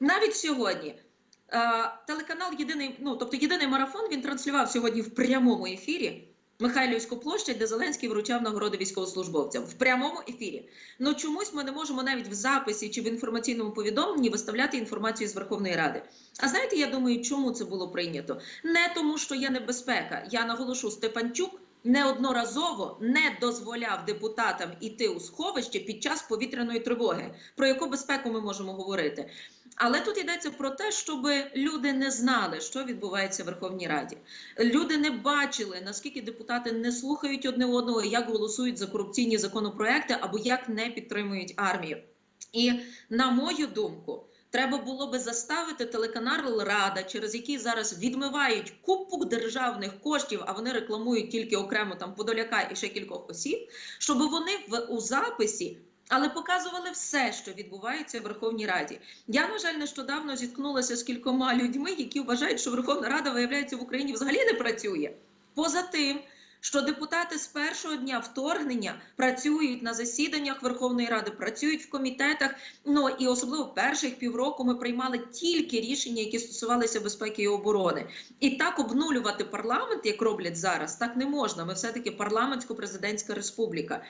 Навіть сьогодні е, телеканал Єдиний, ну тобто єдиний марафон він транслював сьогодні в прямому ефірі. Михайлівську площадь, де Зеленський вручав нагороди військовослужбовцям в прямому ефірі. Ну чомусь ми не можемо навіть в записі чи в інформаційному повідомленні виставляти інформацію з Верховної Ради. А знаєте, я думаю, чому це було прийнято? Не тому, що є небезпека. Я наголошу, Степанчук неодноразово не дозволяв депутатам іти у сховище під час повітряної тривоги. Про яку безпеку ми можемо говорити? Але тут йдеться про те, щоб люди не знали, що відбувається в Верховній Раді. Люди не бачили, наскільки депутати не слухають одне одного, як голосують за корупційні законопроекти або як не підтримують армію. І на мою думку, треба було би заставити телеканал Рада, через який зараз відмивають купу державних коштів, а вони рекламують тільки окремо там Подоляка і ще кількох осіб, щоб вони в у записі. Але показували все, що відбувається в Верховній Раді. Я, на жаль, нещодавно зіткнулася з кількома людьми, які вважають, що Верховна Рада виявляється в Україні взагалі не працює. Поза тим, що депутати з першого дня вторгнення працюють на засіданнях Верховної Ради, працюють в комітетах. Ну і особливо перших півроку ми приймали тільки рішення, які стосувалися безпеки і оборони. І так обнулювати парламент, як роблять зараз, так не можна. Ми все таки парламентсько-президентська республіка.